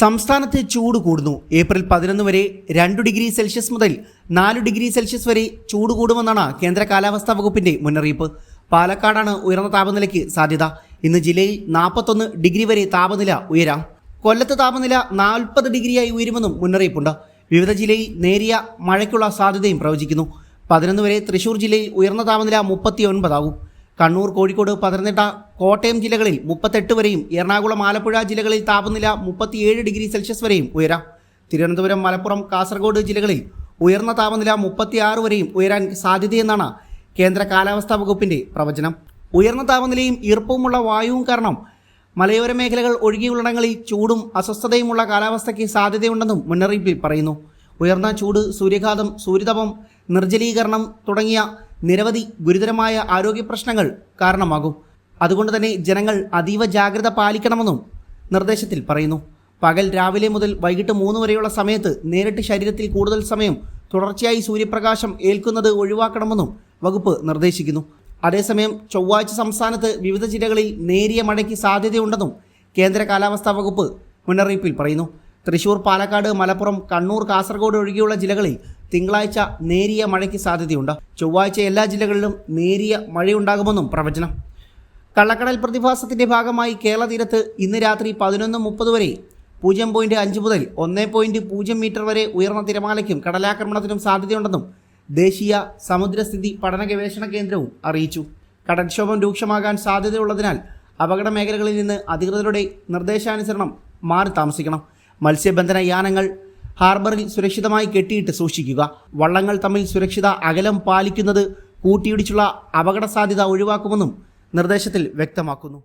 സംസ്ഥാനത്ത് ചൂട് കൂടുന്നു. ഏപ്രിൽ പതിനൊന്ന് വരെ രണ്ട് ഡിഗ്രി സെൽഷ്യസ് മുതൽ നാല് ഡിഗ്രി സെൽഷ്യസ് വരെ ചൂട് കൂടുമെന്നാണ് കേന്ദ്ര കാലാവസ്ഥാ വകുപ്പിന്റെ മുന്നറിയിപ്പ്. പാലക്കാടാണ് ഉയർന്ന താപനിലയ്ക്ക് സാധ്യത. ഇന്ന് ജില്ലയിൽ നാൽപ്പത്തൊന്ന് ഡിഗ്രി വരെ താപനില ഉയരാം. കൊല്ലത്ത് താപനില നാൽപ്പത് ഡിഗ്രിയായി ഉയരുമെന്നും മുന്നറിയിപ്പുണ്ട്. വിവിധ ജില്ലയിൽ നേരിയ മഴയ്ക്കുള്ള സാധ്യതയും പ്രവചിക്കുന്നു. പതിനൊന്ന് വരെ തൃശൂർ ജില്ലയിൽ ഉയർന്ന താപനില മുപ്പത്തി ഒൻപതാകും കണ്ണൂർ കോഴിക്കോട് പത്തനംതിട്ട കോട്ടയം ജില്ലകളിൽ മുപ്പത്തെട്ട് വരെയും എറണാകുളം ആലപ്പുഴ ജില്ലകളിൽ താപനില മുപ്പത്തിയേഴ് ഡിഗ്രി സെൽഷ്യസ് വരെയും ഉയരാം. തിരുവനന്തപുരം മലപ്പുറം കാസർഗോഡ് ജില്ലകളിൽ ഉയർന്ന താപനില മുപ്പത്തിയാറ് വരെയും ഉയരാൻ സാധ്യതയെന്നാണ് കേന്ദ്ര കാലാവസ്ഥാ വകുപ്പിന്റെ പ്രവചനം. ഉയർന്ന താപനിലയും ഈർപ്പവുമുള്ള വായുവും കാരണം മലയോര മേഖലകൾ ഒഴികെയുള്ളിടങ്ങളിൽ ചൂടും അസ്വസ്ഥതയുമുള്ള കാലാവസ്ഥയ്ക്ക് സാധ്യതയുണ്ടെന്നും മുന്നറിയിപ്പിൽ പറയുന്നു. ഉയർന്ന ചൂട് സൂര്യഘാതം സൂര്യതപം നിർജലീകരണം തുടങ്ങിയ നിരവധി ഗുരുതരമായ ആരോഗ്യ പ്രശ്നങ്ങൾ കാരണമാകും. അതുകൊണ്ട് തന്നെ ജനങ്ങൾ അതീവ ജാഗ്രത പാലിക്കണമെന്നും നിർദ്ദേശത്തിൽ പറയുന്നു. പകൽ രാവിലെ മുതൽ വൈകിട്ട് മൂന്ന് വരെയുള്ള സമയത്ത് നേരിട്ട് ശരീരത്തിൽ കൂടുതൽ സമയം തുടർച്ചയായി സൂര്യപ്രകാശം ഏൽക്കുന്നത് ഒഴിവാക്കണമെന്നും വകുപ്പ് നിർദ്ദേശിക്കുന്നു. അതേസമയം ചൊവ്വാഴ്ച സംസ്ഥാനത്ത് വിവിധ ജില്ലകളിൽ നേരിയ മഴയ്ക്ക് സാധ്യതയുണ്ടെന്നും കേന്ദ്ര കാലാവസ്ഥാ വകുപ്പ് മുന്നറിയിപ്പിൽ പറയുന്നു. തൃശൂർ പാലക്കാട് മലപ്പുറം കണ്ണൂർ കാസർഗോഡ് ഒഴികെയുള്ള ജില്ലകളിൽ തിങ്കളാഴ്ച നേരിയ മഴയ്ക്ക് സാധ്യതയുണ്ട്. ചൊവ്വാഴ്ച എല്ലാ ജില്ലകളിലും നേരിയ മഴയുണ്ടാകുമെന്നും പ്രവചനം. കള്ളക്കടൽ പ്രതിഭാസത്തിന്റെ ഭാഗമായി കേരള തീരത്ത് ഇന്ന് രാത്രി പതിനൊന്ന് മുപ്പത് വരെ പൂജ്യം പോയിന്റ് അഞ്ച് മുതൽ ഒന്ന് പോയിന്റ് പൂജ്യം മീറ്റർ വരെ ഉയർന്ന തിരമാലയ്ക്കും കടലാക്രമണത്തിനും സാധ്യതയുണ്ടെന്നും ദേശീയ സമുദ്രസ്ഥിതി പഠന ഗവേഷണ കേന്ദ്രവും അറിയിച്ചു. കടൽക്ഷോഭം രൂക്ഷമാകാൻ സാധ്യതയുള്ളതിനാൽ അപകട മേഖലകളിൽ നിന്ന് അധികൃതരുടെ നിർദ്ദേശാനുസരണം മാറി താമസിക്കണം. മത്സ്യബന്ധന യാനങ്ങൾ ഹാർബറിൽ സുരക്ഷിതമായി കെട്ടിയിട്ട് സൂക്ഷിക്കുക. വള്ളങ്ങൾ തമ്മിൽ സുരക്ഷിത അകലം പാലിക്കുന്നത് കൂട്ടിയിടിച്ചുള്ള അപകട സാധ്യത ഒഴിവാക്കുമെന്നും നിർദ്ദേശത്തിൽ വ്യക്തമാക്കുന്നു.